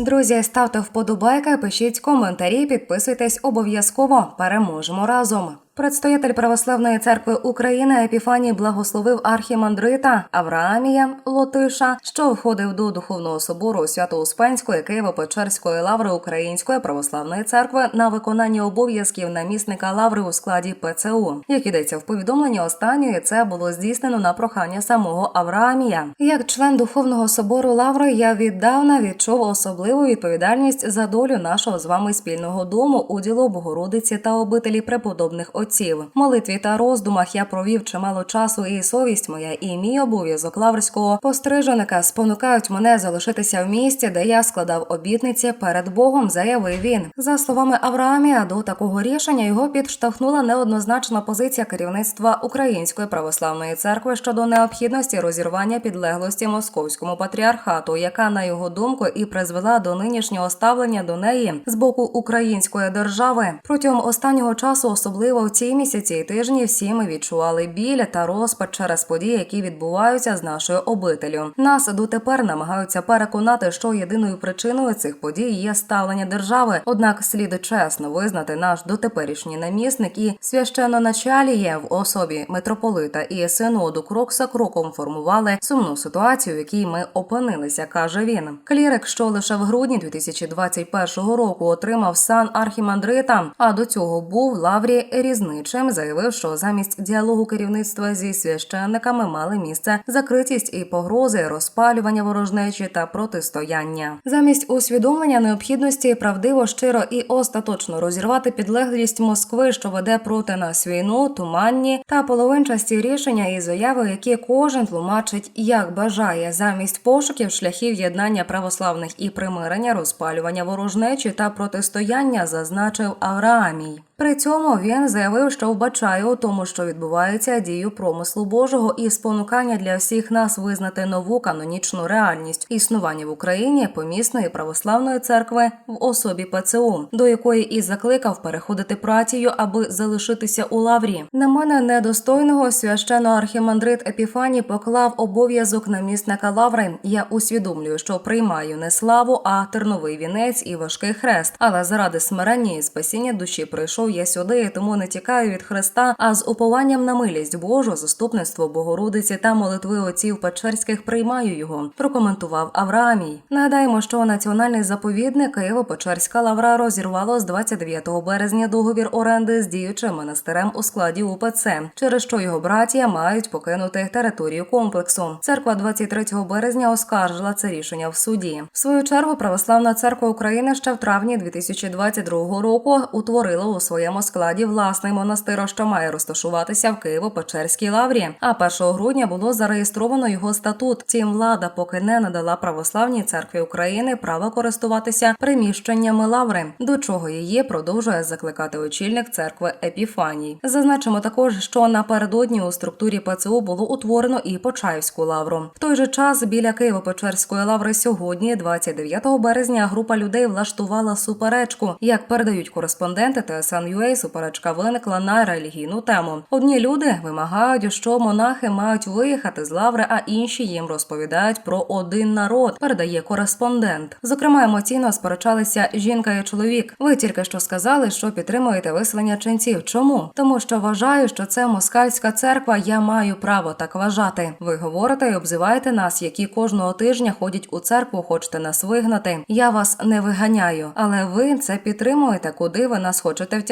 Друзі, ставте вподобайки, пишіть коментарі, підписуйтесь обов'язково. Переможемо разом. Предстоятель Православної церкви України Епіфаній благословив архімандрита Авраамія Лотиша, що входив до духовного собору Свято-Успенської Києво-Печерської лаври Української православної церкви на виконання обов'язків намісника лаври у складі ПЦУ. Як йдеться в повідомленні останньої, це було здійснено на прохання самого Авраамія. Як член духовного собору лаври, я віддавна відчув особливу відповідальність за долю нашого з вами спільного дому, уділу Богородиці та обителі преподобних отців. Молитві та роздумах я провів чимало часу, і совість моя, і мій обов'язок лаврського постриженика спонукають мене залишитися в місті, де я складав обітниці перед Богом, заявив він. За словами Авраамія, до такого рішення його підштовхнула неоднозначна позиція керівництва Української православної церкви щодо необхідності розірвання підлеглості московському патріархату, яка на його думку і призвела до нинішнього ставлення до неї з боку української держави. Протягом останнього часу, особливо в ці місяці і тижні, всі ми відчували біль та розпач через події, які відбуваються з нашою обителю. Нас дотепер намагаються переконати, що єдиною причиною цих подій є ставлення держави. Однак слід чесно визнати наш дотеперішній намісник і священноначаліє в особі митрополита і синоду крок за кроком формували сумну ситуацію, в якій ми опинилися, каже він. Клірик, що лише в грудні 2021 року отримав сан архімандрита, а до цього був в лаврі різничим, заявив, що замість діалогу керівництва зі священниками мали місце закритість і погрози, розпалювання ворожнечі та протистояння. Замість усвідомлення необхідності правдиво, щиро і остаточно розірвати підлеглість Москви, що веде проти нас війну, туманні та половинчасті рішення і заяви, які кожен тлумачить як бажає, замість пошуків шляхів єднання православних і примирення, розпалювання ворожнечі та протистояння, зазначив Авраамій. При цьому він заявив, що вбачає у тому, що відбувається дію промислу Божого і спонукання для всіх нас визнати нову канонічну реальність існування в Україні помісної православної церкви в особі ПЦУ, до якої і закликав переходити пратію, аби залишитися у лаврі. На мене недостойного священно архімандрит Епіфаній поклав обов'язок намісника лаври. Я усвідомлюю, що приймаю не славу, а терновий вінець і важкий хрест. Але заради смирення і спасіння душі прийшов я сюди, тому не тікаю від Христа, а з упованням на милість Божу, заступництво Богородиці та молитви отців Печерських приймаю його. Прокоментував Авраамій. Нагадаємо, що національний заповідник Києво-Печерська лавра розірвало з 29 березня договір оренди з діючим монастирем у складі УПЦ, через що його братія мають покинути територію комплексу. Церква 23 березня оскаржила це рішення в суді. В свою чергу Православна церква України ще в травні 2022 року утворила у своєму складі власний монастир, що має розташуватися в Києво-Печерській лаврі. А 1 грудня було зареєстровано його статут. Втім, влада поки не надала православній церкві України право користуватися приміщеннями лаври, до чого її продовжує закликати очільник церкви Епіфаній. Зазначимо також, що напередодні у структурі ПЦУ було утворено і Почаївську лавру. В той же час біля Києво-Печерської лаври сьогодні, 29 березня, група людей влаштувала суперечку. Як передають кореспонденти ТСН.UA, суперечка виникла на релігійну тему. Одні люди вимагають, що монахи мають виїхати з лаври, а інші їм розповідають про один народ. Передає кореспондент. Зокрема, емоційно сперечалися жінка і чоловік. Ви тільки що сказали, що підтримуєте виселення ченців. Чому? Тому що вважаю, що це москальська церква. Я маю право так вважати. Ви говорите і обзиваєте нас, які кожного тижня ходять у церкву, хочете нас вигнати. Я вас не виганяю, але ви це підтримуєте, куди ви нас хочете втягнути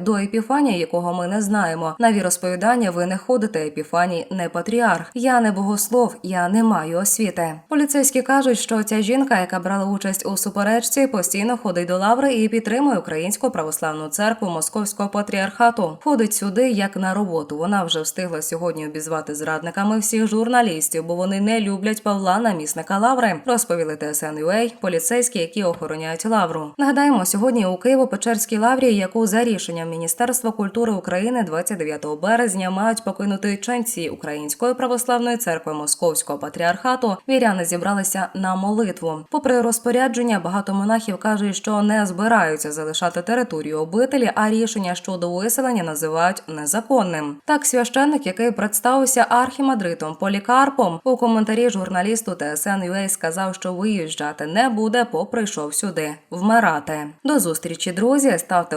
до епіфанія, якого ми не знаємо. На віросповідання ви не ходите. Епіфаній не патріарх. Я не богослов, я не маю освіти. Поліцейські кажуть, що ця жінка, яка брала участь у суперечці, постійно ходить до лаври і підтримує українську православну церкву московського патріархату. Ходить сюди як на роботу. Вона вже встигла сьогодні обізвати зрадниками всіх журналістів, бо вони не люблять Павла, намісника лаври. Розповіли ТСН.UA поліцейські, які охороняють лавру. Нагадаємо, сьогодні у Києво-Печерській лаврі, яку за рішенням Міністерства культури України 29 березня мають покинути ченці Української православної церкви Московського патріархату. Віряни зібралися на молитву. Попри розпорядження, багато монахів кажуть, що не збираються залишати територію обителі, а рішення щодо виселення називають незаконним. Так, священник, який представився архімандритом Полікарпом, у коментарі журналісту TSN.ua сказав, що виїжджати не буде, бо прийшов сюди вмирати. До зустрічі, друзі. Ставте